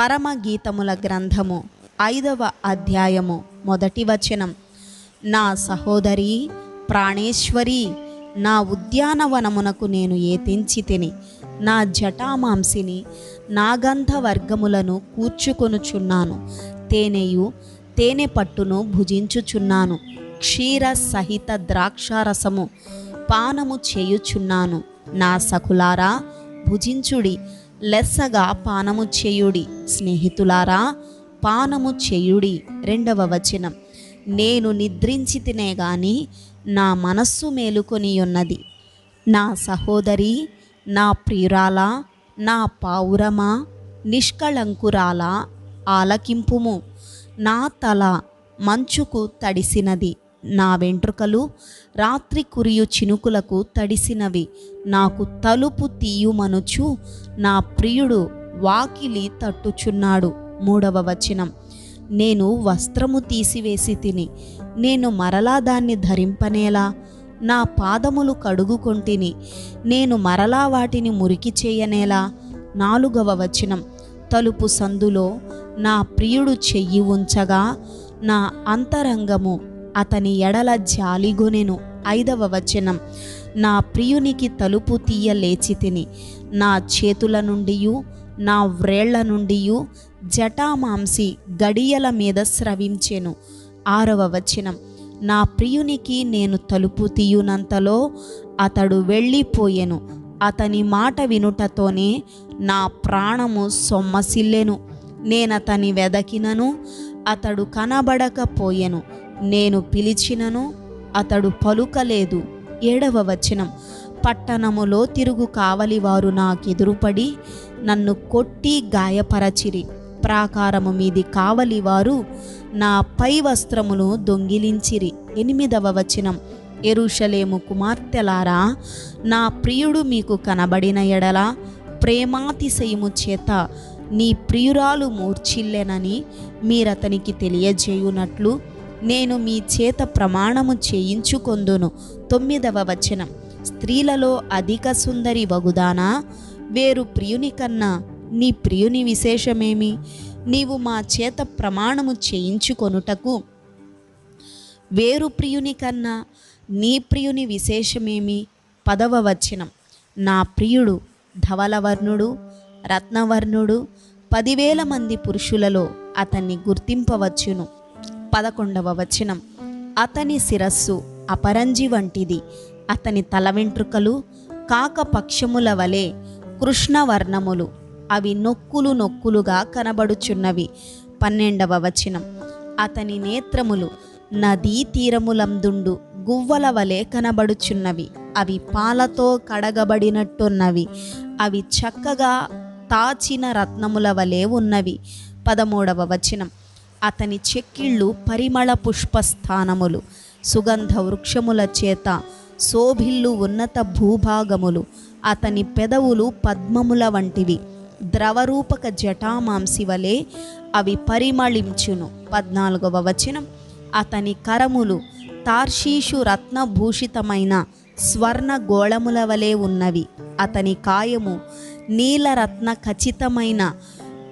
పరమగీతముల గ్రంథము ఐదవ అధ్యాయము మొదటి వచనం. నా సహోదరి ప్రాణేశ్వరి నా ఉద్యానవనమునకు నేను ఏతించి తిని నా జటామాంసిని నాగంధ వర్గములను కూర్చుకొనుచున్నాను. తేనెయు తేనె పట్టును భుజించుచున్నాను. క్షీర సహిత ద్రాక్షారసము పానము చేయుచున్నాను. నా సకులారా భుజించుడి. లెస్సగా పానము చేయుడి స్నేహితులారా పానము చేయుడి రెండవ వచనం. నేను నిద్రించి తినే గాని నా మనస్సు మేలుకొని ఉన్నది నా సహోదరి నా ప్రియురాల నా పావురమా నిష్కళంకురాల ఆలకింపుము. నా తల మంచుకు తడిసినది. నా వెంట్రుకలు రాత్రి కురియు చినుకులకు తడిసినవి. నాకు తలుపు తీయుమనుచు నా ప్రియుడు వాకిలి తట్టుచున్నాడు. మూడవ వచనం. నేను వస్త్రము తీసివేసి తిని నేను మరలా దాన్ని ధరింపనేలా? నా పాదములు కడుగుకొంటిని నేను మరలా వాటిని మురికి చేయనేలా? నాలుగవ వచనం. తలుపు సందులో నా ప్రియుడు చెయ్యి ఉంచగా నా అంతరంగము అతని ఎడల జాలిగొనెను. ఐదవ వచనం. నా ప్రియునికి తలుపు తీయ లేచి తిని. నా చేతుల నుండియు నా వ్రేళ్ళ నుండియు జటామాంసి గడియల మీద స్రవించెను. ఆరవ వచనం. నా ప్రియునికి నేను తలుపు తీయునంతలో అతడు వెళ్ళిపోయెను. అతని మాట వినుటతోనే నా ప్రాణము సొమ్మసిల్లెను. నేనతని వెదకినను అతడు కనబడకపోయెను. నేను పిలిచినను అతడు పలుకలేదు. ఏడవ వచనం. పట్టణములో తిరుగు కావలివారు నాకెదురుపడి నన్ను కొట్టి గాయపరచిరి. ప్రాకారము మీది కావలివారు నా పై వస్త్రమును దొంగిలించిరి. ఎనిమిదవ వచనం. ఎరుషలేము కుమార్తెలారా నా ప్రియుడు మీకు కనబడిన ఎడల ప్రేమాతిశయము చేత నీ ప్రియురాలు మూర్చిల్లెనని మీరతనికి తెలియజేయునట్లు నేను మీ చేత ప్రమాణము చేయించుకొందును. తొమ్మిదవ వచనం. స్త్రీలలో అధిక సుందరి వగుదానా? వేరు ప్రియుని కన్నా నీ ప్రియుని విశేషమేమి? నీవు మా చేత ప్రమాణము చేయించుకొనుటకు వేరు ప్రియుని కన్నా నీ ప్రియుని విశేషమేమి? పదవ వచనం. నా ప్రియుడు ధవలవర్ణుడు రత్నవర్ణుడు పదివేల మంది పురుషులలో అతన్ని గుర్తింపవచ్చును. పదకొండవ వచనం. అతని శిరస్సు అపరంజి వంటిది. అతని తల వెంట్రుకలు కాకపక్షముల వలె కృష్ణవర్ణములు. అవి నొక్కులు నొక్కులుగా కనబడుచున్నవి. పన్నెండవ వచనం. అతని నేత్రములు నదీ తీరములందుండు గువ్వల వలె కనబడుచున్నవి. అవి పాలతో కడగబడినట్టున్నవి. అవి చక్కగా తాచిన రత్నముల వలె ఉన్నవి. పదమూడవ వచనం. అతని చెక్కిళ్ళు పరిమళ పుష్పస్థానములు సుగంధ వృక్షముల చేత శోభిల్లు ఉన్నత భూభాగములు అతని పెదవులు పద్మముల వంటివి. ద్రవరూపక జటామాంసి వలె అవి పరిమళించును. పద్నాలుగవ వచనం. అతని కరములు తార్షీషు రత్నభూషితమైన స్వర్ణ గోళముల వలె ఉన్నవి. అతని కాయము నీలరత్న ఖచ్చితమైన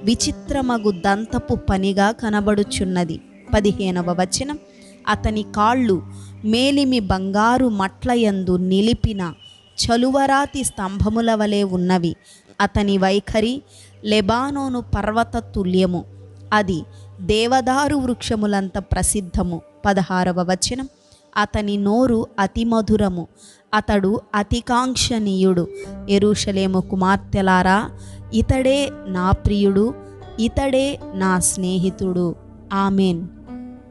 విచిత్రమగు దంతపు పనిగా కనబడుచున్నది. పదిహేనవ వచనం. అతని కాళ్ళు మేలిమి బంగారు మట్లయందు నిలిపిన చలువరాతి స్తంభముల వలె ఉన్నవి. అతని వైఖరి లెబానోను పర్వత తుల్యము అది దేవదారు వృక్షములంత ప్రసిద్ధము. పదహారవ వచనం. అతని నోరు అతి మధురము అతడు అతికాంక్షణీయుడు. ఎరుషలేము కుమార్తెలారా ఇతడే నా ప్రియుడు ఇతడే నా స్నేహితుడు. ఆమెన్.